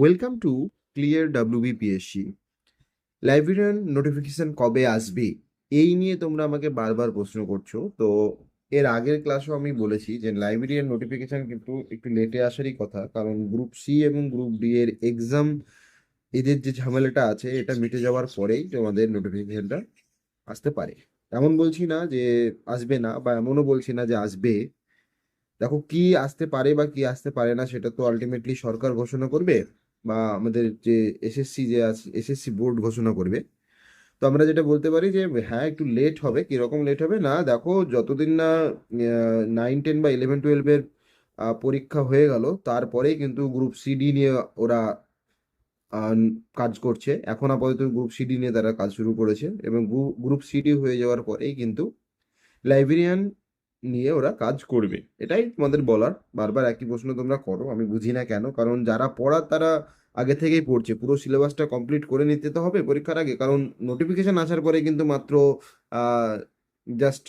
Welcome to clear WBPSC librarian notification কবে আসবে? এই নিয়ে তোমরা আমাকে বারবার প্রশ্ন করছ। তো এর আগের ক্লাসেও আমি বলেছি যে লাইব্রেরিয়ান নোটিফিকেশন কিন্তু একটু লেটে আসারই কথা, কারণ গ্রুপ সি এবং গ্রুপ ডি এর এক্সাম এদের যে ঝামেলাটা আছে, এটা মিটে যাওয়ার পরেই তোমাদের নোটিফিকেশনটা আসতে পারে। এমন বলছি না যে আসবে না, বা এমনও বলছি না যে আসবে। দেখো, কি আসতে পারে বা কি আসতে পারে না, সেটা তো আলটিমেটলি সরকার ঘোষণা করবে। বা আমাদের যে এসএসসি যে আছে এসএসসি বোর্ড ঘোষণা করবে। তো আমরা যেটা বলতে পারি যে হ্যাঁ একটু লেট হবে। কীরকম লেট হবে? না, দেখো, যতদিন না নাইন টেন বা ইলেভেন টুয়েলভের পরীক্ষা হয়ে গেল, তারপরেই কিন্তু গ্রুপ সিডি নিয়ে ওরা কাজ করছে। এখন আপাতত গ্রুপ সিডি নিয়ে তারা কাজ শুরু করেছে এবং গ্রুপ সিডি হয়ে যাওয়ার পরেই কিন্তু লাইব্রেরিয়ান নিয়ে ওরা কাজ করবে। এটাই তোমাদের বলার। বারবার একই প্রশ্ন তোমরা করো, আমি বুঝি না কেন? কারণ যারা পড়ার তারা আগে থেকেই পড়ছে। পুরো সিলেবাসটা কমপ্লিট করে নিতে তো হবে পরীক্ষার আগে। কারণ নোটিফিকেশন আসার পরে কিন্তু মাত্র জাস্ট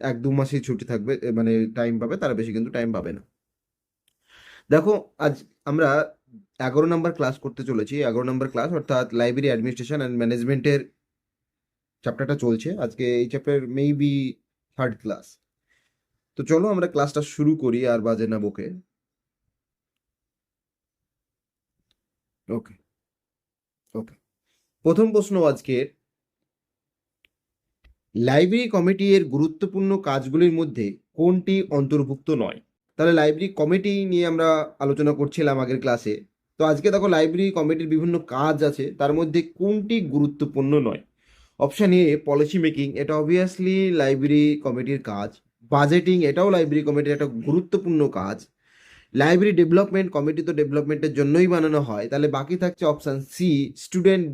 এক দু মাসই ছুটি থাকবে মানে টাইম পাবে, তারা বেশি কিন্তু টাইম পাবে না। দেখো, আজ আমরা এগারো নম্বর ক্লাস করতে চলেছি। এগারো নম্বর ক্লাস অর্থাৎ লাইব্রেরি অ্যাডমিনিস্ট্রেশন অ্যান্ড ম্যানেজমেন্টের চ্যাপ্টারটা চলছে। আজকে এই চ্যাপ্টার মেবি থার্ড ক্লাস তো চলো আমরা ক্লাসটা শুরু করি, আর বাজে না বকে। ওকে ওকে। প্রথম প্রশ্ন আজকের লাইব্রেরি কমিটি এর গুরুত্বপূর্ণ কাজগুলির মধ্যে কোনটি অন্তর্ভুক্ত নয়? তাহলে লাইব্রেরি কমিটি নিয়ে আমরা আলোচনা করছিলাম আগের ক্লাসে। তো আজকে দেখো লাইব্রেরি কমিটির বিভিন্ন কাজ আছে, তার মধ্যে কোনটি গুরুত্বপূর্ণ নয়? অপশান এ, পলিসি মেকিং, এটা অবভিয়াসলি লাইব্রেরি কমিটির কাজ। বাজেটিং, এটাও লাইব্রেরি কমিটির একটা গুরুত্বপূর্ণ কাজ। লাইব্রেরি ডেভেলপমেন্ট কমিটি তো ডেভেলপমেন্টের জন্যই বানানো হয়। তাহলে বাকি থাকছে option C student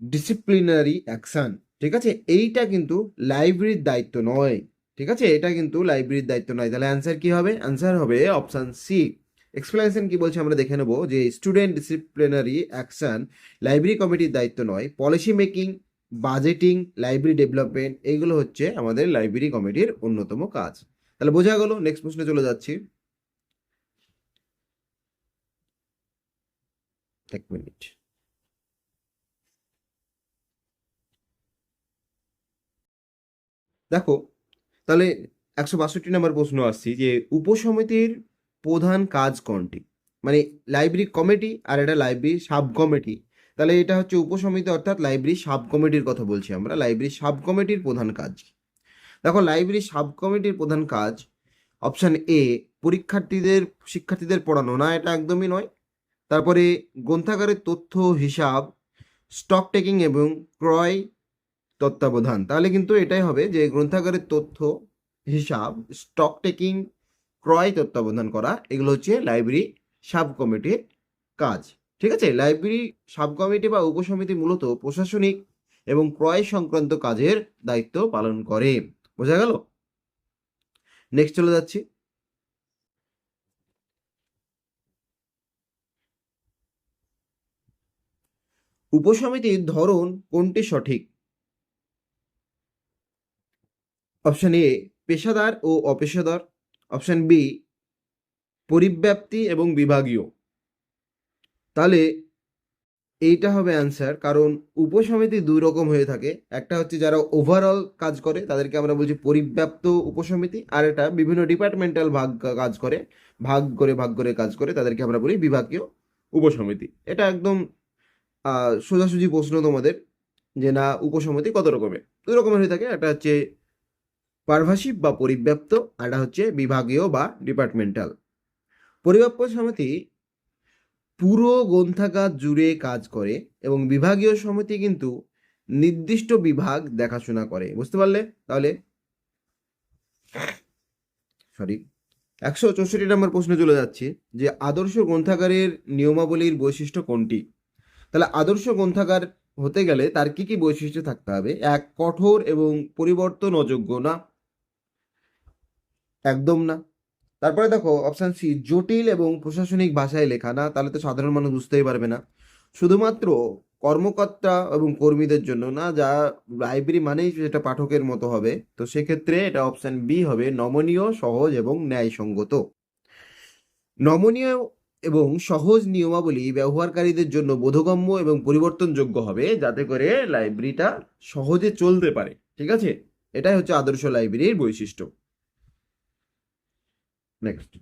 disciplinary action ঠিক আছে? এইটা কিন্তু লাইব্রেরির দায়িত্ব নয়। ঠিক আছে? এটা কিন্তু লাইব্রেরির দায়িত্ব নয়। তাহলে অ্যান্সার কি হবে? অ্যান্সার হবে অপশান সি এক্সপ্লেনেশন কি বলছে আমরা দেখে নেব যে স্টুডেন্ট ডিসিপ্লিনারি অ্যাকশান লাইব্রেরি কমিটির দায়িত্ব নয়। Policy making budgeting library development এইগুলো হচ্ছে আমাদের লাইব্রেরি কমিটির অন্যতম কাজ। তাহলে বোঝা গেল নেক্সট প্রশ্নে চলে যাচ্ছি। এক মিনিট। দেখো, তাহলে একশো বাষট্টি নম্বর প্রশ্ন আসছি যে, উপসমিতির প্রধান কাজ কোনটি? মানে লাইব্রেরি কমিটি আর এটা লাইব্রেরি সাব কমিটি তাহলে এটা হচ্ছে উপসমিতি, অর্থাৎ লাইব্রেরি সাব কমিটির কথা বলছি আমরা। লাইব্রেরি সাব কমিটির প্রধান কাজ দেখো লাইব্রেরি সাব কমিটির প্রধান কাজ অপশান এ পরীক্ষার্থীদের, শিক্ষার্থীদের পড়ানো। না, এটা একদমই নয়। তারপরে গ্রন্থাগারের তথ্য, হিসাব স্টক টেকিং এবং ক্রয় তত্ত্বাবধান। তাহলে কিন্তু এটাই হবে যে গ্রন্থাগারের তথ্য, হিসাব স্টক টেকিং ক্রয় তত্ত্বাবধান করা, এগুলো হচ্ছে লাইব্রেরি সাব কমিটির কাজ। ঠিক আছে? লাইব্রেরি সাব কমিটি বা উপসমিতি মূলত প্রশাসনিক এবং ক্রয় সংক্রান্ত কাজের দায়িত্ব পালন করে। বোঝা গেল? নেক্সট চলে যাচ্ছি। উপসমিতির ধরন কোনটি সঠিক? অপশন এ পেশাদার ও অপেশাদার। অপশন বি পরিব্যাপ্তি এবং বিভাগীয়। তাহলে এইটা হবে অ্যান্সার কারণ উপসমিতি দুই রকম হয়ে থাকে। একটা হচ্ছে যারা ওভারঅল কাজ করে, তাদেরকে আমরা বলছি পরিব্যাপ্ত উপসমিতি, আর এটা বিভিন্ন ডিপার্টমেন্টাল ভাগ কাজ করে, ভাগ করে ভাগ করে কাজ করে, তাদেরকে আমরা বলি বিভাগীয় উপসমিতি। এটা একদম সোজাসুজি প্রশ্ন তোমাদের যে না, উপসমিতি কত রকমের? দুই রকমের হয়ে থাকে, একটা হচ্ছে পারভাসিক বা পরিব্যাপ্ত, আর হচ্ছে বিভাগীয় বা ডিপার্টমেন্টাল পরিব্যাপ্ত সমিতি পুরো গ্রন্থাগার জুড়ে কাজ করে এবং বিভাগীয় সমিতি কিন্তু নির্দিষ্ট বিভাগ দেখাশোনা করে। বুঝতে পারলে? তাহলে সরি, একশো চৌষট্টি নম্বর প্রশ্নে চলে যাচ্ছি যে আদর্শ গ্রন্থাগারের নিয়মাবলীর বৈশিষ্ট্য কোনটি? তাহলে আদর্শ গ্রন্থাগার হতে গেলে তার কি কি বৈশিষ্ট্য থাকতে হবে? এক, কঠোর এবং পরিবর্তন অযোগ্য না? একদম না। তারপরে দেখো অপশান সি জটিল এবং প্রশাসনিক ভাষায় লেখা। না, তাহলে তো সাধারণ মানুষ বুঝতেই পারবে না। শুধুমাত্র কর্মকর্তা এবং কর্মীদের জন্য, না, যা লাইব্রেরি মানেই সেটা পাঠকের মতো হবে। তো সেক্ষেত্রে এটা অপশান বি হবে, নমনীয়, সহজ এবং ন্যায়সঙ্গত। নমনীয় এবং সহজ নিয়মাবলী ব্যবহারকারীদের জন্য বোধগম্য এবং পরিবর্তনযোগ্য হবে, যাতে করে লাইব্রেরিটা সহজে চলতে পারে। ঠিক আছে? এটাই হচ্ছে আদর্শ লাইব্রেরির বৈশিষ্ট্য। নেক্সট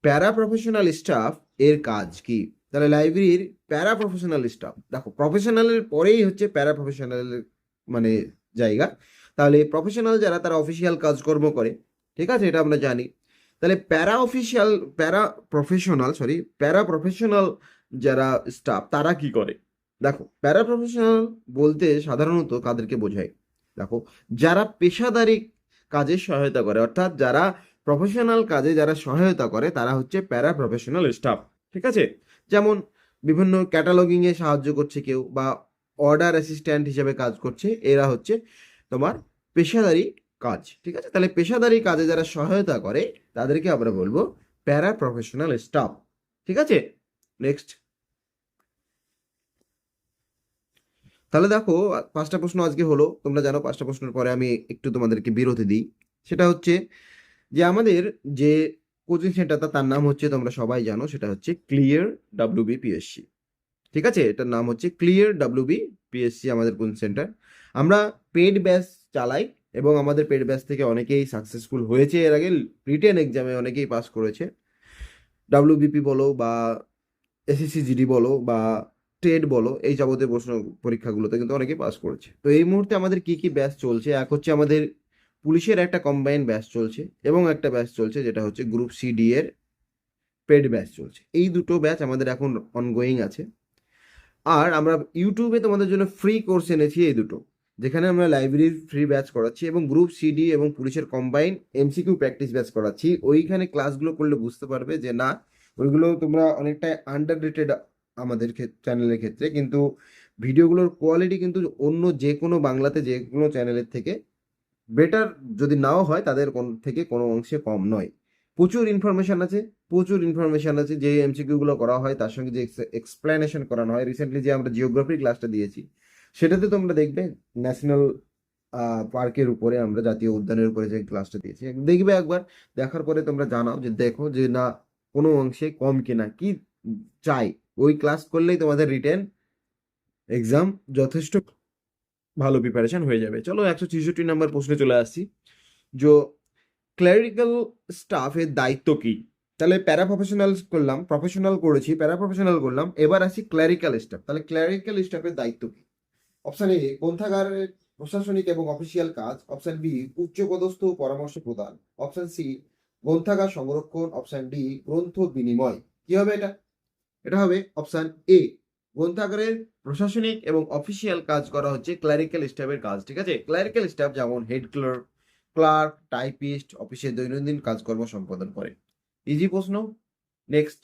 প্যারা প্রফেশনাল স্টাফ এর কাজ কি? তাহলে লাইব্রেরির প্যারা প্রফেশনাল স্টাফ দেখো প্রফেশনালের পরেই হচ্ছে প্যারা প্রফেশনালের মানে জায়গা। তাহলে প্রফেশনাল যারা, তারা অফিসিয়াল কাজকর্ম করে। ঠিক আছে, এটা আমরা জানি। তাহলে para official para professional sorry para professional যারা স্টাফ তারা কি করে? দেখো প্যারা প্রফেশনাল বলতে সাধারণত কাদেরকে বোঝায়। দেখো, যারা পেশাদারি কাজে সহায়তা করে। অর্থাৎ যারা প্রফেশনাল কাজে যারা সহায়তা করে, তারা হচ্ছে প্যারা প্রফেশনাল স্টাফ ঠিক আছে? যেমন বিভিন্ন ক্যাটালগিং এ সাহায্য করছে কেউ বা অর্ডার অ্যাসিস্ট্যান্ট হিসেবে কাজ করছে, এরা হচ্ছে তোমার পেশাদারি কাজ, ঠিক আছে? তাহলে পেশাদারি কাজে যারা সহায়তা করে, তাদেরকে আমরা বলব প্যারা প্রফেশনাল স্টাফ ঠিক আছে? নেক্সট তাহলে দেখো, পাঁচটা প্রশ্ন আজকে হলো। তোমরা জানো পাঁচটা প্রশ্নের পরে আমি একটু তোমাদেরকে বিরতি দিই। সেটা হচ্ছে যে আমাদের যে কোচিং সেন্টারটা তার নাম হচ্ছে তোমরা সবাই জানো, সেটা হচ্ছে ক্লিয়ার ডাব্লিউবি পিএসসি ঠিক আছে? এটার নাম হচ্ছে ক্লিয়ার ডাব্লিউবি পিএসসি আমাদের কোচিং সেন্টার। আমরা পেড ব্যাচ চালাই এবং আমাদের পেড ব্যাচ থেকে অনেকেই সাকসেসফুল হয়েছে। এর আগে রিটেন এক্সামে অনেকেই পাস করেছে। ডাব্লিউবিপি বলো বা এসএসসি জিডি বলো বা টেট বলো, এই যাবতীয় প্রশ্ন পরীক্ষাগুলোতে কিন্তু অনেকে পাস করেছে। তো এই মুহূর্তে আমাদের কি কি ব্যাচ চলছে? এক হচ্ছে আমাদের পুলিশের একটা কম্বাইন ব্যাচ চলছে এবং একটা ব্যাচ চলছে যেটা হচ্ছে গ্রুপ সিডি এর পেড ব্যাচ চলছে। এই দুটো ব্যাচ আমাদের এখন অনগোয়িং আছে। আর আমরা ইউটিউবে তোমাদের জন্য ফ্রি কোর্স এনেছি এই দুটো, যেখানে আমরা লাইব্রেরির ফ্রি ব্যাচ করাচ্ছি এবং গ্রুপ সিডি এবং পুলিশের কম্বাইন এমসিকিউ প্র্যাকটিস ব্যাচ করাচ্ছি। ওইখানে ক্লাসগুলো করলে বুঝতে পারবে যে না, ওইগুলো তোমরা অনেকটা আন্ডার রেটেড আমাদের চ্যানেলের ক্ষেত্রে। কিন্তু ভিডিওগুলোর কোয়ালিটি কিন্তু অন্য যে কোনো বাংলাতে যে কোনো চ্যানেলের থেকে বেটার যদি নাও হয়, তাদের কোন থেকে কোনো অংশে কম নয়। প্রচুর ইনফরমেশন আছে, প্রচুর ইনফরমেশন আছে। যে এমসিকিউগুলো করা হয়, তার সঙ্গে যে এক্সপ্লেনেশন করানো হয়। রিসেন্টলি যে আমরা জিওগ্রাফি ক্লাসটা দিয়েছি, সেটাতে তোমরা দেখবে ন্যাশনাল পার্কের উপরে আমরা জাতীয় উদ্যানের উপরে যে ক্লাসটা দিয়েছি। দেখবে একবার, দেখার পরে তোমরা জানাও যে দেখো যে না, কোনো অংশে কম কিনা, কি চাই? ওই ক্লাস করলেই তোমাদের রিটেন এক্সাম যথেষ্ট ভালো প্রিপারেশন হয়ে যাবে। চলো একশো ছেষট্টি নম্বর প্রশ্নে চলে আসছি। যে ক্লারিক্যাল স্টাফের দায়িত্ব কি? তাহলে প্যারা প্রফেশনাল করলাম প্রফেশনাল করেছি প্যারা প্রফেশনাল করলাম, এবার আসি ক্লারিক্যাল স্টাফ তাহলে ক্লারিক্যাল স্টাফের দায়িত্ব কি? অপশান এ গ্রন্থাগারের প্রশাসনিক এবং অফিসিয়াল কাজ। অপশান বি উচ্চপদস্থ পরামর্শ প্রদান। অপশান সি গ্রন্থাগার সংরক্ষণ। অপশান ডি গ্রন্থ বিনিময়। কি হবে এটা? এটা হবে অপশান এ গ্রন্থাগারের প্রশাসনিক এবং অফিসিয়াল কাজ করা হচ্ছে ক্লারিক্যাল স্টাফের কাজ, ঠিক আছে? ক্লারিক্যাল স্টাফ যেমন হেড ক্লার্ক ক্লার্ক, টাইপিস্ট, অফিসের দৈনন্দিন কাজকর্ম সম্পাদন করে। ইজি প্রশ্ন। নেক্সট।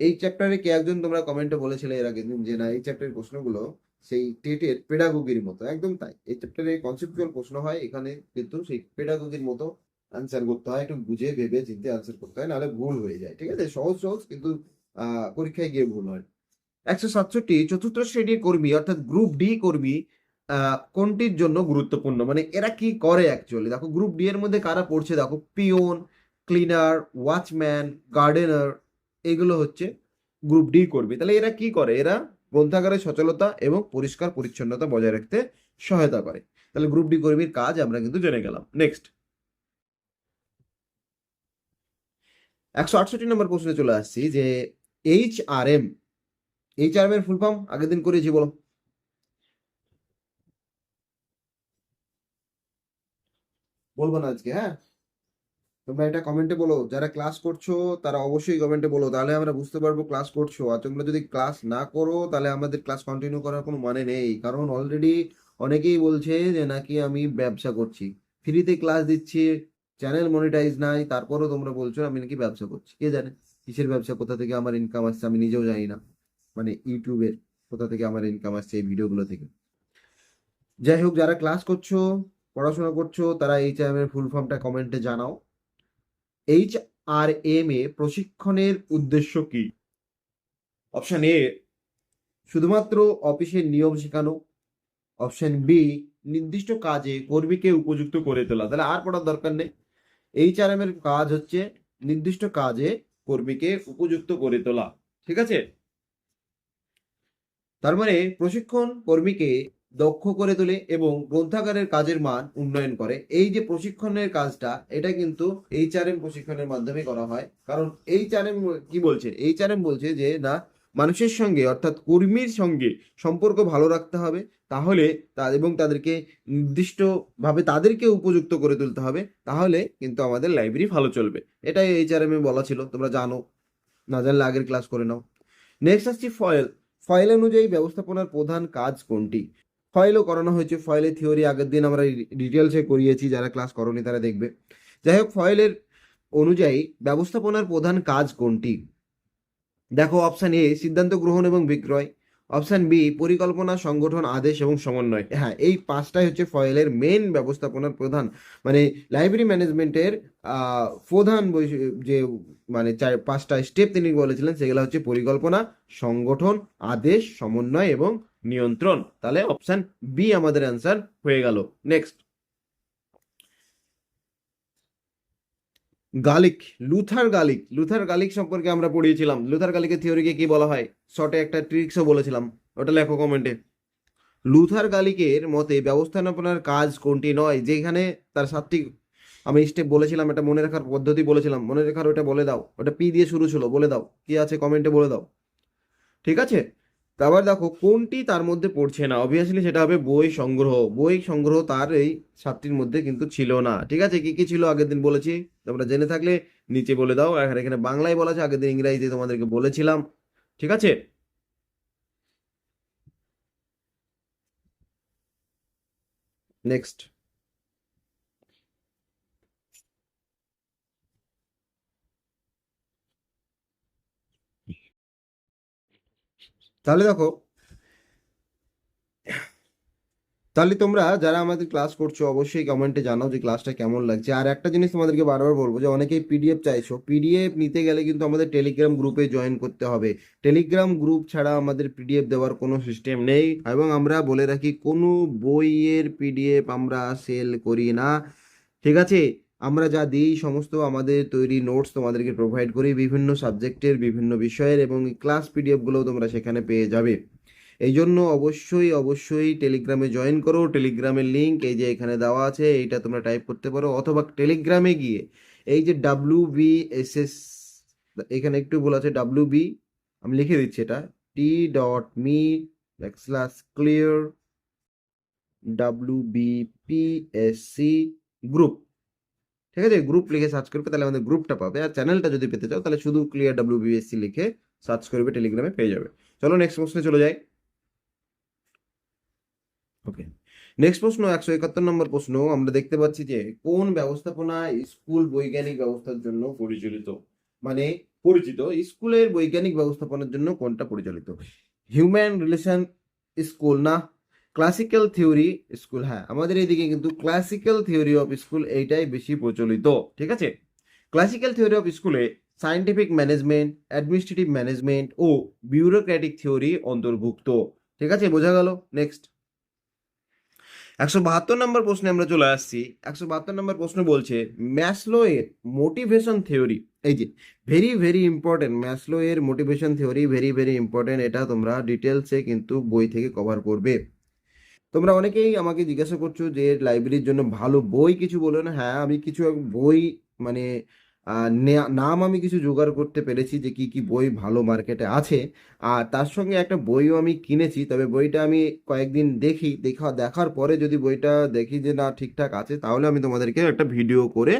এই চ্যাপ্টারে কে একজন তোমরা কমেন্টে বলেছিলে এর আগে দিন যে, না, এই চ্যাপ্টারের প্রশ্নগুলো সেই টেটের পেডাগোগির মতো। একদম তাই। এই চ্যাপ্টারে কনসেপচুয়াল প্রশ্ন হয়, এখানে কিন্তু সেই পেডাগোগির মতো আনসার করতে হয়। একটু বুঝে, ভেবে, চিন্তে আনসার করতে হয়, নাহলে ভুল হয়ে যায়, ঠিক আছে? সহজ সহজ, কিন্তু পরীক্ষায় গিয়ে ভুল হয়। একশো সাতষট্টি চতুর্থ শ্রেণির কর্মী, অর্থাৎ গ্রুপ ডি কর্মী কোনটির জন্য গুরুত্বপূর্ণ? মানে এরা কি করে অ্যাকচুয়ালি দেখো গ্রুপ ডি এর মধ্যে কারা পড়ছে? দেখো পিওন ক্লিনার ওয়াচম্যান গার্ডেনার এগুলো হচ্ছে গ্রুপ ডি কর্মী। তাহলে এরা কি করে? এরা গ্রন্থাগারের সচলতা এবং পরিষ্কার পরিচ্ছন্নতা বজায় রাখতে সহায়তা করে। তাহলে গ্রুপ ডি কর্মীর কাজ আমরা কিন্তু জেনে গেলাম। নেক্সট একশো আটষট্টি নম্বর প্রশ্নে চলে আসছি যে H R M H R M এর ফুল ফর্ম আগের দিন করেছি বলো। বলব না আজকে হ্যাঁ? তোমরা এটা কমেন্টে বলো। যারা ক্লাস করছ, তারা অবশ্যই কমেন্টে বলো। তাহলে আমরা বুঝতে পারব ক্লাস করছ। আর তোমরা যদি ক্লাস না করো, তাহলে আমাদের ক্লাস কন্টিনিউ করার কোনো মানে নেই। কারণ অলরেডি অনেকেই বলছে যে, নাকি আমি ব্যবসা করছি। ফ্রিতে ক্লাস দিচ্ছি চ্যানেল মনিটাইজ নাই, তারপরও তোমরা বলছো, আমি নাকি ব্যবসা করছি। কে জানে? কিসের ব্যবসা? কোথা থেকে আমার ইনকাম আসছে? আমি নিজেও জানি না। মানে ইউটিউবের কোথা থেকে আমার ইনকাম আসছে এই ভিডিওগুলো থেকে। যাই হোক, যারা ক্লাস করছ, পড়াশোনা করছ, তারা এইচ আর এম এর ফুল ফর্মটা কমেন্টে জানাও। এইচ আর এম এ প্রশিক্ষণের উদ্দেশ্য কি? অপশন এ শুধুমাত্র অফিসের নিয়ম শেখানো। অপশন বি নির্দিষ্ট কাজে কর্মীকে উপযুক্ত করে তোলা। তাহলে আর পড়ার দরকার নেই। এইচ আর এম এর কাজ হচ্ছে নির্দিষ্ট কাজে কর্মীকে উপযুক্ত করে তোলা, ঠিক আছে? তার মানে প্রশিক্ষণ কর্মীকে দক্ষ করে তোলে এবং গ্রন্থাগারের কাজের মান উন্নয়ন করে। এই যে প্রশিক্ষণের কাজটা, এটা কিন্তু এইচআরএম প্রশিক্ষণের মাধ্যমে করা হয়। কারণ এইচআরএম কি বলছে? এইচআরএম বলছে যে, না, মানুষের সঙ্গে, অর্থাৎ কর্মীর সঙ্গে সম্পর্ক ভালো রাখতে হবে। তাহলে এবং তাদেরকে নির্দিষ্টভাবে তাদেরকে উপযুক্ত করে তুলতে হবে, তাহলে কিন্তু আমাদের লাইব্রেরি ভালো চলবে। এটাই এইচআরএম বলা ছিল, তোমরা জানো। না জানলে আগের ক্লাস করে নাও। নেক্সট আসছি ফয়েল ফয়েল অনুযায়ী ব্যবস্থাপনার প্রধান কাজ কোনটি? ফয়েলও করানো হয়েছে। ফয়েলের থিওরি আগের দিন আমরা ডিটেলসে করিয়েছি, যারা ক্লাস করনি তারা দেখবে। যাই হোক ফয়েলের অনুযায়ী ব্যবস্থাপনার প্রধান কাজ কোনটি? দেখো অপশান এ সিদ্ধান্ত গ্রহণ এবং বিক্রয়। অপশান বি, পরিকল্পনা, সংগঠন, আদেশ এবং সমন্বয়। হ্যাঁ এই পাঁচটাই হচ্ছে ফয়েলের মেন ব্যবস্থাপনার প্রধান। মানে লাইব্রেরি ম্যানেজমেন্টের প্রধান যে মানে চার, পাঁচটা স্টেপ তিনি বলেছিলেন, সেগুলো হচ্ছে পরিকল্পনা, সংগঠন, আদেশ, সমন্বয় এবং নিয়ন্ত্রণ। তাহলে অপশান বি আমাদের অ্যান্সার হয়ে গেল। Next Gulick, Luther Gulick. Luther Gulick সম্পর্কে আমরা পড়িয়েছিলাম। লুথার গালিকের থিওরিকে কি বলা হয়? শর্টে একটা ট্রিক্সও বলেছিলাম। ওটা লেখো কমেন্টে। লুথার গালিকের মতে ব্যবস্থাপনার কাজ কোনটি নয়, যেখানে তার সাতটি আমি স্টেপ বলেছিলাম, এটা মনে রাখার পদ্ধতি বলেছিলাম। মনে রাখার ওটা বলে দাও। ওটা পি দিয়ে শুরু ছিল, বলে দাও। কি আছে কমেন্টে বলে দাও। ঠিক আছে? তারপর দেখো, কোনটি তার মধ্যে পড়ছে না? অবভিয়াসলি সেটা হবে বই সংগ্রহ। বই সংগ্রহ তার এই সাতটির মধ্যে কিন্তু ছিল না। ঠিক আছে? কি কি ছিল আগের দিন বলেছি? তোমরা জেনে থাকলে নিচে বলে দাও। আর এখানে বাংলায় বলা আছে, আগের দিন ইংরাজিতে তোমাদেরকে বলেছিলাম। ঠিক আছে? নেক্সট তাহলে দেখো, তাহলে তোমরা যারা আমাদের ক্লাস করছ, অবশ্যই কমেন্টে জানাও যে ক্লাসটা কেমন লাগছে। আর একটা জিনিস তোমাদেরকে বারবার বলব যে অনেকেই পিডিএফ চাইছো। পিডিএফ নিতে গেলে কিন্তু আমাদের টেলিগ্রাম গ্রুপে জয়েন করতে হবে। টেলিগ্রাম গ্রুপ ছাড়া আমাদের পিডিএফ দেওয়ার কোনো সিস্টেম নেই এবং আমরা বলে রাখি, কোনো বইয়ের পিডিএফ আমরা সেল করি না। ঠিক আছে? আমরা যা দিই, সমস্ত আমাদের তৈরি নোটস তোমাদেরকে প্রোভাইড করি বিভিন্ন সাবজেক্টের বিভিন্ন বিষয়ের এবং ক্লাস পিডিএফগুলোও তোমরা সেখানে পেয়ে যাবে। এই জন্য অবশ্যই অবশ্যই টেলিগ্রামে জয়েন করো। টেলিগ্রামের লিংক এই যে এখানে দেওয়া আছে, এইটা তোমরা টাইপ করতে পারো। অথবা টেলিগ্রামে গিয়ে এই যে ডাব্লিউ বি এস এস এখানে একটু বলা আছে ডাব্লিউ বি আমি লিখে দিচ্ছি এটা T dot me backslash clear W B P S C group ঠিক আছে? গ্রুপ লিখে সার্চ করবে, তাহলে আমাদের গ্রুপটা পাবে। আর চ্যানেলটা যদি পেতে চাও, তাহলে শুধু ক্লিয়ার ডাব্লিউ বিএসসি লিখে সার্চ করবে টেলিগ্রামে পেয়ে যাবে। চলো নেক্সট প্রশ্নে চলে যাই। ওকে নেক্সট প্রশ্ন, একশো একাত্তর নম্বর প্রশ্ন। আমরা দেখতে পাচ্ছি যে, কোন ব্যবস্থাপনা স্কুল বৈজ্ঞানিক ব্যবস্থার জন্য পরিচালিত? মানে পরিচিত। স্কুলের বৈজ্ঞানিক ব্যবস্থাপনার জন্য কোনটা পরিচালিত? হিউম্যান রিলেশন স্কুল না? ক্লাসিক্যাল থিওরি স্কুল হ্যাঁ আমাদের এইদিকে কিন্তু ক্লাসিক্যাল থিওরি অফ স্কুল এইটাই বেশি প্রচলিত, ঠিক আছে? ক্লাসিক্যাল থিওরি অফ স্কুলে সায়েন্টিফিক ম্যানেজমেন্ট অ্যাডমিনিস্ট্রেটিভ ম্যানেজমেন্ট ও বিউরোক্র্যাটিক থিওরি অন্তর্ভুক্ত, ঠিক আছে? বোঝা গেল? নেক্সট একশো বাহাত্তর নম্বর প্রশ্নে আমরা চলে আসছি। একশো বাহাত্তর নম্বর প্রশ্ন বলছে ম্যাসলো এর মোটিভেশন থিওরি এই যে ভেরি ভেরি ইম্পর্টেন্ট ম্যাসলো এর motivation theory very very important এটা তোমরা ডিটেলসে কিন্তু বই থেকে কভার করবে। তোমরা অনেকেই আমাকে জিজ্ঞাসা করছ যে লাইব্রেরির জন্য ভালো বই কিছু বলো না? হ্যাঁ আমি কিছু বই মানে নাম আমি কিছু জোগাড় করতে পেরেছি যে কি কি বই ভালো মার্কেটে আছে। আর তার সঙ্গে একটা বইও আমি কিনেছি, তবে বইটা আমি কয়েকদিন দেখি, দেখা, দেখার পরে যদি বইটা দেখি যে না ঠিকঠাক আছে, তাহলে আমি তোমাদেরকে একটা ভিডিও করে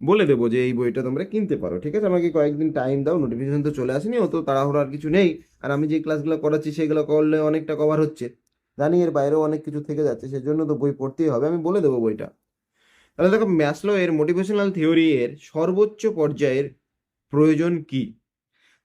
বলে দেবো যে এই বইটা তোমরা কিনতে পারো। ঠিক আছে? আমাকে কয়েকদিন টাইম দাও নোটিফিকেশন তো চলে আসেনি, অত তাড়াহুড়ো আর কিছু নেই। আর আমি যে ক্লাসগুলো করাচ্ছি, সেগুলো করলে অনেকটা কভার হচ্ছে। জানি এর বাইরেও অনেক কিছু থেকে যাচ্ছে, সেজন্য তো বই পড়তেই হবে। আমি বলে দেবো বইটা। তাহলে দেখো, ম্যাসলো এর মোটিভেশনাল থিওরি এর সর্বোচ্চ পর্যায়ের প্রয়োজন কি?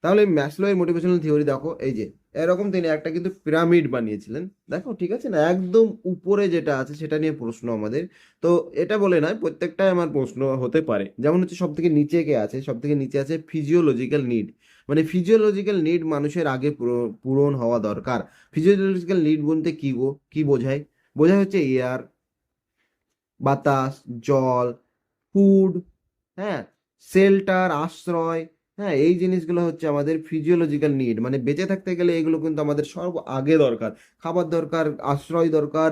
তাহলে ম্যাসলো এর মোটিভেশনাল থিওরি দেখো, এই যে, এরকম তিনি একটা কিন্তু পিরামিড বানিয়েছিলেন। দেখো, ঠিক আছে না? একদম উপরে যেটা আছে সেটা নিয়ে প্রশ্ন আমাদের। তো এটা বলে নয়, প্রত্যেকটাই আমার প্রশ্ন হতে পারে। যেমন হচ্ছে সব থেকে নিচে কে আছে সব থেকে নিচে আছে ফিজিওলজিক্যাল নিড মানে ফিজিওলজিক্যাল নিড মানুষের আগে পূরণ হওয়া দরকার। ফিজিওলজিক্যাল নিড বলতে কি গো? কি বোঝায়? বোঝায় হচ্ছে এয়ার বাতাস, জল ফুড হ্যাঁ শেল্টার আশ্রয় হ্যাঁ এই জিনিসগুলো হচ্ছে আমাদের ফিজিওলজিক্যাল নিড মানে বেঁচে থাকতে গেলে এগুলো কিন্তু আমাদের সর্ব আগে দরকার। খাবার দরকার, আশ্রয় দরকার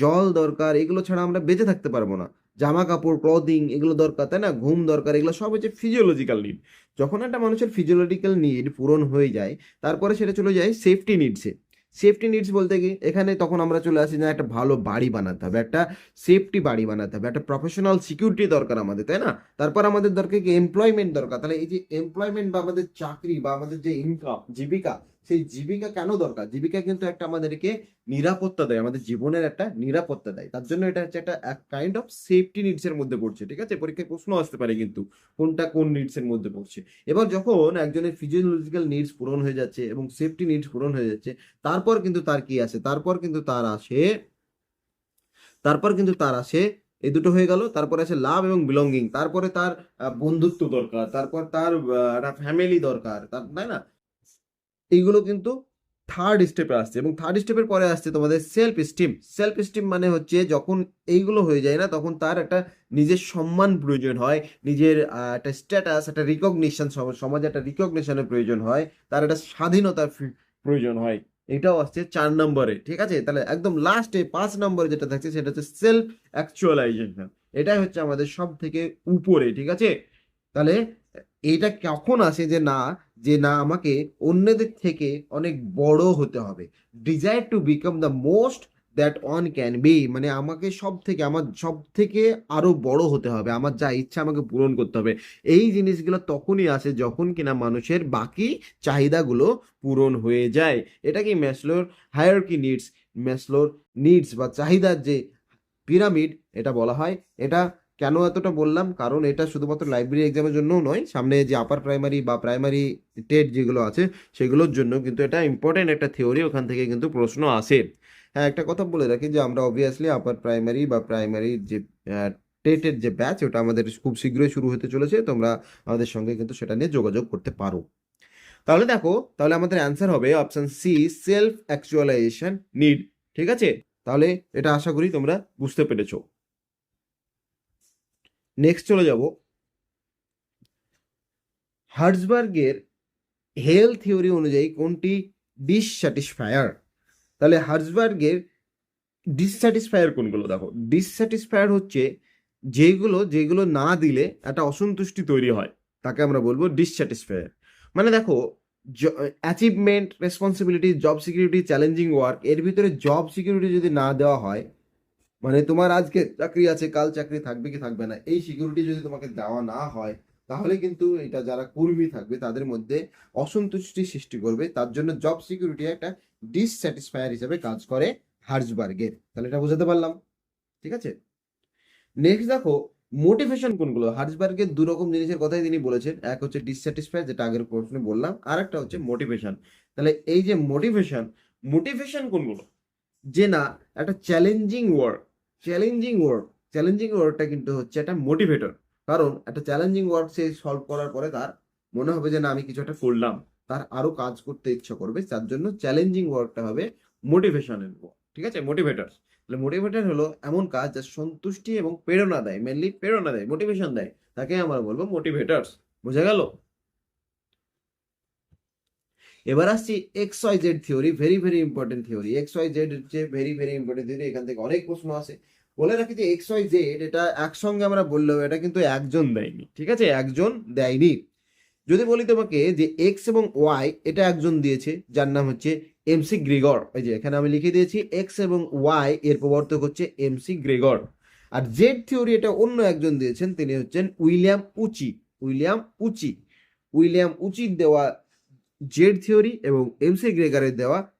জল দরকার, এগুলো ছাড়া আমরা বেঁচে থাকতে পারব না। জামা কাপড় ক্লদিং এগুলো দরকার, তাই না? ঘুম দরকার, এগুলো সব হচ্ছে ফিজিওলজিক্যাল নিড যখন একটা মানুষের ফিজিওলজিক্যাল নিড পূরণ হয়ে যায়, তারপরে সেটা চলে যায় সেফটি নিডসে সেফটি নিডস বলতে কি? এখানে তখন আমরা চলে আসি না একটা ভালো বাড়ি বানাতে হবে, একটা সেফটি বাড়ি বানাতে হবে, একটা প্রফেশনাল সিকিউরিটি দরকার আমাদের, তাই না? তারপর আমাদের দরকার কি? এমপ্লয়মেন্ট দরকার। তাহলে এই যে এমপ্লয়মেন্ট বা আমাদের চাকরি বা আমাদের যে ইনকাম জীবিকা সেই জীবিকা কেন দরকার? জীবিকা কিন্তু একটা আমাদেরকে নিরাপত্তা দেয়, আমাদের জীবনের একটা নিরাপত্তা দেয়। তার জন্য এটা হচ্ছে একটা, এক কাইন্ড অফ সেফটি নিডস এর মধ্যে পড়ছে, ঠিক আছে? পরীক্ষায় প্রশ্ন আসতে পারে কিন্তু, কোনটা কোন নিডস এর মধ্যে পড়ছে? এবার যখন একজনের ফিজিওলজিক্যাল নিডস পূরণ হয়ে যাচ্ছে এবং সেফটি নিডস পূরণ হয়ে যাচ্ছে, তারপর কিন্তু তার কি আসে তারপর কিন্তু তার আসে তারপর কিন্তু তার আসে এই দুটো হয়ে গেল, তারপরে আছে লাভ এবং বিলঙ্গিং তারপরে তার বন্ধুত্ব দরকার, তারপর তার একটা ফ্যামিলি দরকার, তার, তাই না? এইগুলো কিন্তু থার্ড স্টেপে আসছে এবং থার্ড স্টেপের পরে আসছে তোমাদের সেলফ স্টিম সেলফ স্টিম মানে হচ্ছে যখন এইগুলো হয়ে যায় না, তখন তার একটা নিজের সম্মান প্রয়োজন হয়, নিজের একটা স্ট্যাটাস একটা রিকগনিশন সমাজে একটা রিকগনিশনের প্রয়োজন হয়, তার একটা স্বাধীনতার প্রয়োজন হয়। এটাও আসছে চার নম্বরে, ঠিক আছে? তাহলে একদম লাস্টে পাঁচ নম্বরে যেটা থাকছে সেটা হচ্ছে সেলফ অ্যাকচুয়ালাইজেশন এটাই হচ্ছে আমাদের সব থেকে উপরে, ঠিক আছে? তাহলে এটা কখন আসে যে না যে না, আমাকে অন্যদের থেকে অনেক বড় হতে হবে। Desire to become the most that on can be মানে আমাকে সব থেকে আমার সব থেকে আরও বড় হতে হবে। আমার যা ইচ্ছা আমাকে পূরণ করতে হবে। এই জিনিসগুলো তখনই আসে যখন কিনা মানুষের বাকি চাহিদাগুলো পূরণ হয়ে যায়। এটা কি ম্যাসলোর হায়ারকি নিডস ম্যাসলোর নিডস বা চাহিদার যে পিরামিড এটা বলা হয়, এটা কেন এতটা বললাম? কারণ এটা শুধুমাত্র লাইব্রেরি এক্সামের জন্যও নয়, সামনে যে আপার প্রাইমারি বা প্রাইমারি টেট যেগুলো আছে, সেগুলোর জন্য কিন্তু এটা ইম্পর্টেন্ট একটা থিওরি ওখান থেকে কিন্তু প্রশ্ন আসে। হ্যাঁ একটা কথা বলে রাখি যে আমরা অবভিয়াসলি আপার প্রাইমারি বা প্রাইমারি যে টেটের যে ব্যাচ ওটা আমাদের খুব শীঘ্রই শুরু হতে চলেছে, তোমরা আমাদের সঙ্গে কিন্তু সেটা নিয়ে যোগাযোগ করতে পারো। তাহলে দেখো, তাহলে আমাদের অ্যান্সার হবে option C self actualization need ঠিক আছে? তাহলে এটা আশা করি তোমরা বুঝতে পেরেছ। নেক্সট চলে যাব। হার্জবার্গের হেলথ থিওরি অনুযায়ী কোনটি ডিসস্যাটিসফায়ার তাহলে হার্জবার্গের ডিসস্যাটিসফায়ার কোনগুলো? দেখো ডিসস্যাটিসফায়ার হচ্ছে যেগুলো যেগুলো না দিলে একটা অসন্তুষ্টি তৈরি হয়। তাকে আমরা বলব ডিসস্যাটিসফায়ার মানে দেখো achievement responsibility job security challenging work এর ভিতরে জব সিকিউরিটি যদি না দেওয়া হয় মানে তোমার আজকে চাকরি আছে, কাল চাকরি থাকবে কি থাকবে না, এই সিকিউরিটি যদি তোমাকে দেওয়া না হয়, তাহলে কিন্তু এটা যারা কর্মী থাকবে তাদের মধ্যে অসন্তুষ্টি সৃষ্টি করবে, তার জন্য জব সিকিউরিটি একটা ডিসস্যাটিসফায়ার হিসেবে কাজ করে হার্জবার্গের। তাহলে এটা বুঝাতে পারলাম? ঠিক আছে? নেক্সট দেখো মোটিভেশন কোনগুলো? হার্জবার্গের দু রকম জিনিসের কথাই তিনি বলেছেন। এক হচ্ছে ডিসস্যাটিসফায়ার যেটা আগের প্রশ্নে বললাম আর একটা হচ্ছে মোটিভেশন তাহলে এই যে মোটিভেশন মোটিভেশন কোনগুলো? যে না, একটা challenging work challenging work challenging ওয়ার্কটা কিন্তু হচ্ছে একটা মোটিভেটর কারণ একটা চ্যালেঞ্জিং ওয়ার্ক সে সলভ করার পরে তার মনে হবে যে না, আমি কিছু একটা করলাম। তার আরও কাজ করতে ইচ্ছা করবে, তার জন্য চ্যালেঞ্জিং ওয়ার্কটা হবে মোটিভেশনের ওয়ার্ক ঠিক আছে? মোটিভেটর তাহলে মোটিভেটর হলো এমন কাজ যা সন্তুষ্টি এবং প্রেরণা দেয় মেনলি প্রেরণা দেয় মোটিভেশন দেয়। তাকে আমরা বলব মোটিভেটার্স বোঝা গেল? এবার আসছি X Y Z theory very very important theory X Y Z হচ্ছে ভেরি ভেরি ইম্পর্টেন্ট থিওরি এখান থেকে অনেক প্রশ্ন আসে। বলে রাখি যে এক্স ওয়াই জেড এটা একসঙ্গে আমরা বললেও এটা কিন্তু একজন দেয়নি, ঠিক আছে? একজন দেয়নি। যদি বলি তোমাকে যে এক্স এবং ওয়াই এটা একজন দিয়েছে, যার নাম হচ্ছে এমসি গ্রেগর এই যে এখানে আমি লিখে দিয়েছি এক্স এবং ওয়াই এর প্রবর্তক হচ্ছে এমসি গ্রেগর আর জেড থিওরি এটা অন্য একজন দিয়েছেন, তিনি হচ্ছেন William Ouchi William Ouchi. William উচির দেওয়া জেড থিওরি এবং এমসি গ্রেগারের দেওয়া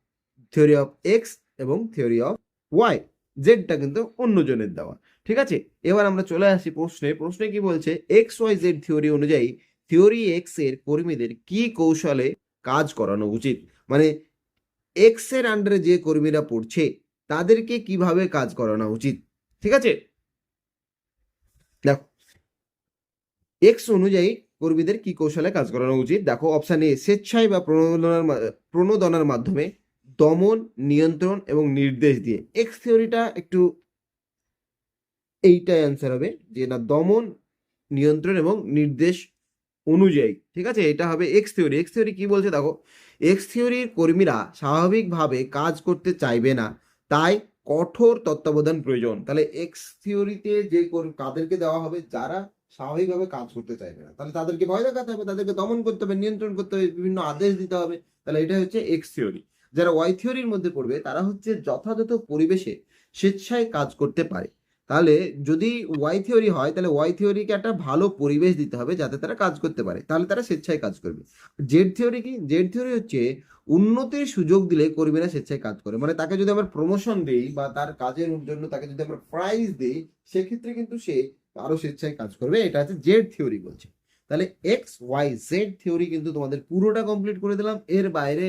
থিওরি অফ এক্স এবং থিওরি অফ ওয়াই। জেডটা কিন্তু অন্যজনের দেওয়া। ঠিক আছে? এবার আমরা চলে আসি প্রশ্নে। প্রশ্নে কি বলছে, এক্স, ওয়াই, জেড থিওরি অনুযায়ী থিওরি এক্সের কর্মীদের কি কৌশলে কাজ করানো উচিত? মানে এক্সের আন্ডারে যে কর্মীরা পড়ছে, তাদেরকে কীভাবে কাজ করানো উচিত? ঠিক আছে? দেখো, এক্স অনুযায়ী কর্মীদের কি কৌশলে কাজ করানো উচিত? দেখো অপশান এ স্বেচ্ছায় বা প্রণোদনার প্রণোদনার মাধ্যমে দমন, নিয়ন্ত্রণ এবং নির্দেশ দিয়ে। এক্স থিওরিটা একটু এইটাই অ্যান্সার হবে যে না, দমন, নিয়ন্ত্রণ এবং নির্দেশ অনুযায়ী। ঠিক আছে? এটা হবে এক্স থিওরি এক্স থিওরি কি বলছে দেখো? এক্স থিওরির কর্মীরা স্বাভাবিকভাবে কাজ করতে চাইবে না। তাই কঠোর তত্ত্বাবধান প্রয়োজন। তাহলে এক্স থিওরিতে যে কাদেরকে দেওয়া হবে? যারা স্বাভাবিকভাবে কাজ করতে চাইবে না। তাহলে তাদেরকে ভয় দেখাতে হবে, তাদেরকে দমন করতে হবে, নিয়ন্ত্রণ করতে হবে, বিভিন্ন আদেশ দিতে হবে। তাহলে এটা হচ্ছে এক্স থিওরি যারা ওয়াই থিওরির মধ্যে পড়বে, তারা হচ্ছে যথাযথ পরিবেশে স্বেচ্ছায় কাজ করতে পারে। তাহলে যদি ওয়াই থিওরি হয়, তাহলে ওয়াই থিওরিকে একটা ভালো পরিবেশ দিতে হবে যাতে তারা কাজ করতে পারে। তাহলে তারা স্বেচ্ছায় কাজ করবে। জেড থিওরি কি? জেড থিওরি হচ্ছে উন্নতির সুযোগ দিলে কর্মীরা স্বেচ্ছায় কাজ করে। মানে তাকে যদি আমরা প্রমোশন দেই বা তার কাজের জন্য তাকে যদি আমরা প্রাইজ দেই, সেক্ষেত্রে কিন্তু সে আরও স্বেচ্ছায় কাজ করবে, এটা হচ্ছে জেড থিওরি বলছে। তাহলে এক্স ওয়াই জেড থিওরি কিন্তু তোমাদের পুরোটা কমপ্লিট করে দিলাম, এর বাইরে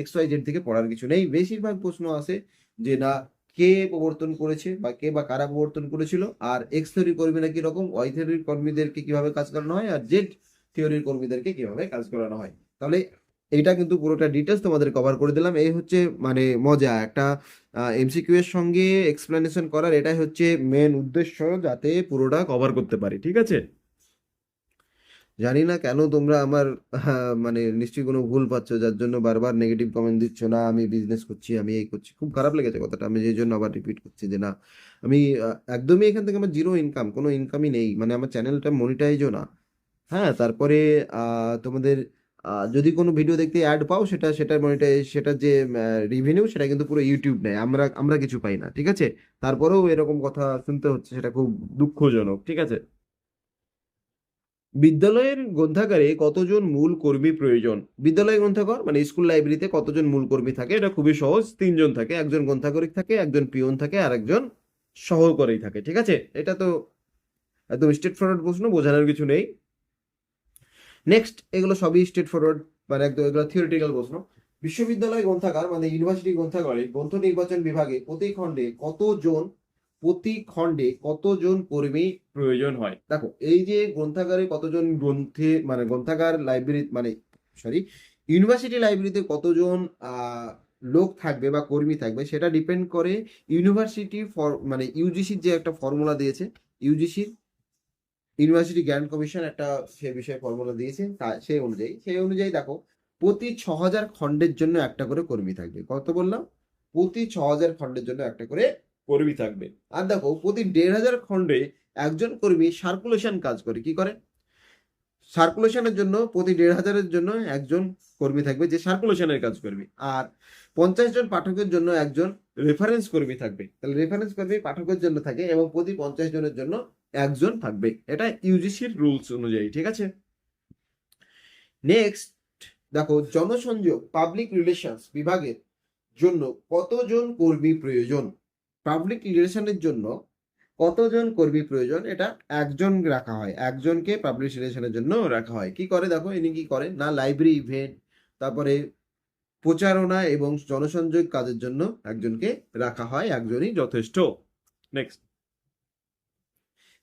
এক্স ওয়াই জেড থেকে পড়ার কিছু নেই। বেশিরভাগ প্রশ্ন আছে যে না, কে প্রবর্তন করেছে বা কে বা কারা প্রবর্তন করেছিল, আর এক্স থিওরির কর্মীরা কি রকম ওয়াই থিওরির কর্মীদেরকে কীভাবে কাজ করানো হয়, আর জেড থিওরির কর্মীদেরকে কীভাবে কাজ করানো হয়। তাহলে এইটা কিন্তু পুরোটা ডিটেলস তোমাদের কভার করে দিলাম। এই হচ্ছে মানে মজা। একটা এমসিকিউ এর সঙ্গে এক্সপ্লেনেশন করার এটাই হচ্ছে মেন উদ্দেশ্য যাতে পুরোটা কভার করতে পারি, ঠিক আছে? জানি না কেন তোমরা আমার মানে নিশ্চয়ই কোনো ভুল পাচ্ছ, যার জন্য বারবার নেগেটিভ কমেন্ট দিচ্ছ না। আমি বিজনেস করছি, আমি এই করছি। খুব খারাপ লেগেছে কথাটা। আমি যে জন্য আবার রিপিট করছি যে না, আমি একদমই এখান থেকে আমার জিরো ইনকাম কোনো ইনকামই নেই। মানে আমার চ্যানেলটা মনিটাইজও না। হ্যাঁ তারপরে তোমাদের যদি কোনো ভিডিও দেখতে অ্যাড পাও, সেটা সেটা মনিটাইজ সেটা যে রিভিনিউ সেটা কিন্তু পুরো ইউটিউব নেয়। আমরা আমরা কিছু পাই না, ঠিক আছে? তারপরেও এরকম কথা শুনতে হচ্ছে, সেটা খুব দুঃখজনক, ঠিক আছে? বিদ্যালয়ের গ্রন্থাগারে কতজন মূল কর্মী প্রয়োজন? বিদ্যালয় গ্রন্থাগার মানে স্কুল লাইব্রেরিতে কতজন মূল কর্মী থাকে? এটা খুবই সহজ। তিনজন থাকে, একজন গ্রন্থাগারিক থাকে, একজন পিয়ন থাকে, আর একজন সহকারী থাকে, ঠিক আছে? এটা তো একদম স্টেট ফরওয়ার্ড প্রশ্ন, বোঝানোর কিছু নেই। নেক্সট এগুলো সবই স্ট্রেট ফরওয়ার্ড মানে একদম এগুলো থিওরিটিক্যাল প্রশ্ন। বিশ্ববিদ্যালয় গ্রন্থাগার মানে ইউনিভার্সিটি গ্রন্থাগারে গ্রন্থ নির্বাচন বিভাগে প্রতি খণ্ডে কতজন, প্রতি খণ্ডে কতজন কর্মী প্রয়োজন হয়? দেখো, এই যে গ্রন্থাগারে কতজন গ্রন্থে মানে গ্রন্থাগার লাইব্রেরি মানে সরি ইউনিভার্সিটি লাইব্রেরিতে কতজন লোক থাকবে বা কর্মী থাকবে, সেটা ডিপেন্ড করে ইউনিভার্সিটি ফর মানে ইউজিসির যে একটা ফর্মুলা দিয়েছে ইউজিসির ইউনিভার্সিটি গ্র্যান্ড কমিশন একটা সে বিষয়ে ফর্মুলা দিয়েছে, তা সেই অনুযায়ী। সেই অনুযায়ী দেখো, প্রতি ছ হাজার খণ্ডের জন্য একটা করে কর্মী থাকবে। কত বললাম? প্রতি ছ হাজার খণ্ডের জন্য একটা করে কর্মী থাকবে। আর দেখো, প্রতি দেড় হাজার খণ্ডে একজন কর্মী সার্কুলেশন কাজ করে, কি করে? সার্কুলেশনের জন্য, প্রতি দেড় হাজারের জন্য একজন কর্মী থাকবে যে সার্কুলেশনের কাজ করবে। আর পঞ্চাশ জন পাঠকের জন্য একজন রেফারেন্স কর্মী থাকবে। তাহলে রেফারেন্স কর্মী পাঠকের জন্য থাকে এবং প্রতি পঞ্চাশ জনের জন্য একজন থাকবে। এটা ইউজিসির রুলস অনুযায়ী, ঠিক আছে? নেক্সট দেখো, জনসংযোগ পাবলিক রিলেশনস বিভাগের জন্য কতজন কর্মী প্রয়োজন? পাবলিক রিলেশনের জন্য কতজন কর্মী প্রয়োজন? এটা একজন রাখা হয়। একজনকে পাবলিক রিলেশনের জন্য রাখা হয়। কি করে? দেখো, ইনি কি করে না লাইব্রেরি ইভেন্ট তারপরে প্রচারণা এবং জনসংযোগ কাজের জন্য একজনকে রাখা হয়। একজনই যথেষ্ট। নেক্সট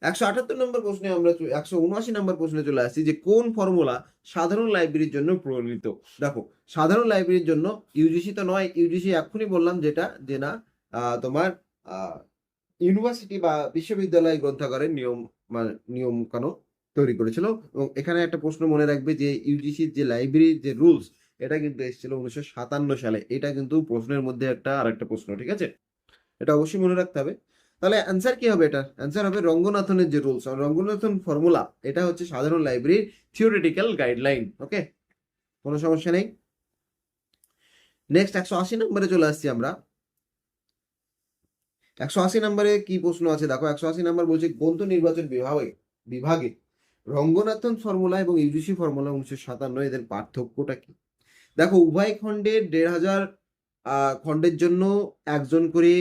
একশো আটাত্তর নম্বর প্রশ্নে আমরা একশো উনআশি নম্বর প্রশ্নে চলে আসছি যে কোন ফর্মুলা সাধারণ লাইব্রেরির জন্য প্রণীত? দেখো, সাধারণ লাইব্রেরির জন্য ইউজিসি তো নয়, ইউজিসি এক্ষুনি বললাম যেটা, যে না তোমার ইউনিভার্সিটি বা বিশ্ববিদ্যালয় গ্রন্থাগারের নিয়ম মানে নিয়ম কানুন তৈরি করেছিল। এবং এখানে একটা প্রশ্ন মনে রাখবে যে ইউজিসির যে লাইব্রেরির যে রুলস, এটা কিন্তু এসেছিল উনিশশো সাতান্ন সালে। এটা কিন্তু প্রশ্নের মধ্যে একটা আর একটা প্রশ্ন, ঠিক আছে? এটা অবশ্যই মনে রাখতে হবে। তাহলে অ্যান্সার কি হবে এটা অ্যান্সার হবে রঙ্গনাথনের যে রুলস রঙ্গনাথন ফর্মুলা এটা হচ্ছে সাধারণ লাইব্রেরির থিওরিটিক্যাল গাইডলাইন ওকে কোনো সমস্যা নেই? নেক্সট একশো আশি নম্বরে চলে আসছি আমরা। একশো আশি নম্বরে কি প্রশ্ন আছে? দেখো, একশো আশি নম্বর বলছে, গ্রন্থ নির্বাচন বিভাগে বিভাগে রঙ্গনাথন ফর্মুলা এবং ইউজিসি ফর্মুলা উনিশশো সাতান্ন, এদের পার্থক্যটা কি? দেখো, উভয় খণ্ডের দেড় হাজার খণ্ডের জন্য একজন করে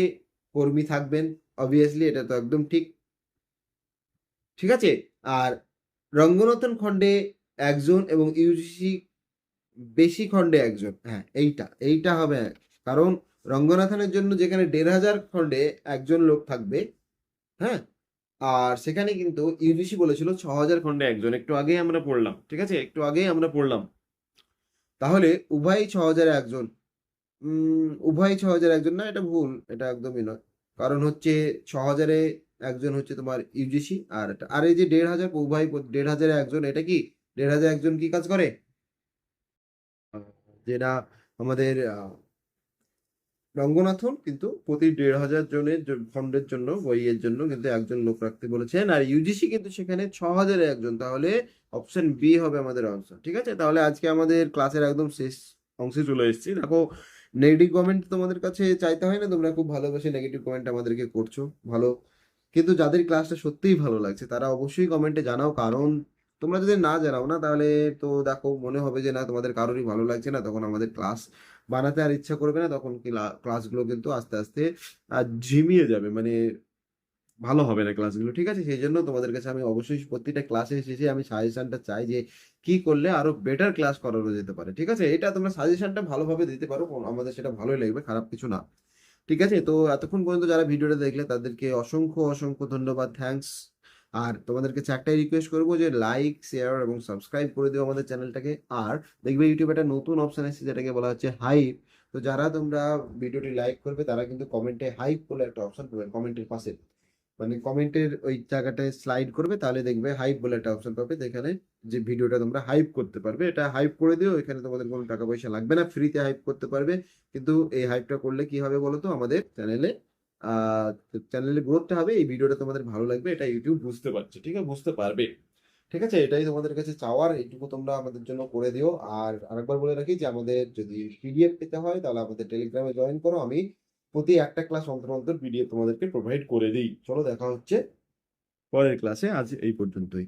কর্মী থাকবেন। অবভিয়াসলি এটা তো একদম ঠিক। ঠিক আছে? আর রঙ্গনাথন খণ্ডে একজন এবং ইউজিসি বেশি খণ্ডে একজন। হ্যাঁ এইটা এইটা হবে। কারণ রঙ্গনাথনের জন্য যেখানে দেড় হাজার খণ্ডে একজন লোক থাকবে হ্যাঁ? আর সেখানে কিন্তু ইউজিসি বলেছিল ছ হাজার খণ্ডে একজন। একটু আগেই আমরা পড়লাম ঠিক আছে? একটু আগেই আমরা পড়লাম। তাহলে উভয় ছ হাজার একজন। উম, উভয় ছ হাজার একজন না? এটা ভুল এটা একদমই নয়। কারণ হচ্ছে ছ হাজারে একজন হচ্ছে তোমার ইউজিসি আর আর এই যে দেড় হাজার ভাই দেড় হাজারে একজন, এটা কি? দেড় হাজার একজন কি কাজ করে? যেটা আমাদের রঙ্গনাথন কিন্তু প্রতি দেড় হাজার জনের ফন্ডের জন্য, বইয়ের জন্য কিন্তু একজন লোক রাখতে বলেছেন, আর ইউজিসি কিন্তু সেখানে ছ হাজারে একজন, তাহলে অপশন বি হবে আমাদের আনসার ঠিক আছে? তাহলে আজকে আমাদের ক্লাসের একদম শেষ অংশে চলে এসেছি। দেখো নেগেটিভ কমেন্ট তোমাদের কাছে চাইতে হয় না, তোমরা খুব ভালোবেসে নেগেটিভ কমেন্ট আমাদেরকে করছ, ভালো। কিন্তু যাদের ক্লাসটা সত্যিই ভালো লাগছে, তারা অবশ্যই কমেন্টে জানাও, কারণ তোমরা যদি না জানাও না, তাহলে তো দেখো, মনে হবে যে না, তোমাদের কারোরই ভালো লাগছে না, তখন আমাদের ক্লাস বানাতে আর ইচ্ছা করবে না, তখন ক্লাসগুলো কিন্তু আস্তে আস্তে ঝিমিয়ে যাবে। মানে ভালো হবে না ক্লাসগুলো ঠিক আছে? সেই জন্য তোমাদের কাছে আমি অবশ্যই প্রতিটা ক্লাসে শেষে আমি সাজেশনটা চাই যে কি করলে আরও বেটার ক্লাস করানো যেতে পারে, ঠিক আছে? এটা তোমরা সাজেশনটা ভালোভাবে দিতে পারো আমাদের সেটা ভালোই লাগবে, খারাপ কিছু না, ঠিক আছে? তো এতক্ষণ পর্যন্ত যারা ভিডিওটা দেখলে তাদেরকে অসংখ্য অসংখ্য ধন্যবাদ থ্যাঙ্কস আর তোমাদেরকে কাছে একটাই রিকোয়েস্ট করব যে লাইক শেয়ার এবং সাবস্ক্রাইব করে দিও আমাদের চ্যানেলটাকে। আর দেখবে ইউটিউবে একটা নতুন অপশন এসেছে যেটাকে বলা হচ্ছে হাইপ তো যারা তোমরা ভিডিওটি লাইক করবে, তারা কিন্তু কমেন্টে হাইপ বলে একটা অপশন পাবে কমেন্টের পাশে। মানে কমেন্টের ওই জায়গাটায় স্লাইড করবে, তাহলে দেখবে হাইপ বলে একটা অপশন পাবে, যেখানে যে ভিডিওটা তোমরা হাইপ করতে পারবে। এটা হাইপ করে দিও, এখানে তোমাদের কোনো টাকা পয়সা লাগবে না ফ্রিতে হাইপ করতে পারবে। কিন্তু এই হাইপটা করলে কি হবে বলো তো আমাদের চ্যানেলে চ্যানেলে গ্রোথটা হবে, এই ভিডিওটা তোমাদের ভালো লাগবে, এটা ইউটিউব বুঝতে পারছে, ঠিক আছে? বুঝতে পারবে। ঠিক আছে? এটাই তোমাদের কাছে চাওয়ার, এইটুকু তোমরা আমাদের জন্য করে দিও। আর আরেকবার বলে রাখি যে, আমাদের যদি পিডিএফ পেতে হয়, তাহলে আমাদের টেলিগ্রামে জয়েন করো। আমি প্রতি একটা ক্লাস অন্তর অন্তর পিডিএফ তোমাদেরকে প্রোভাইড করে দিই। চলো দেখা হচ্ছে পরের ক্লাসে আজ এই পর্যন্তই।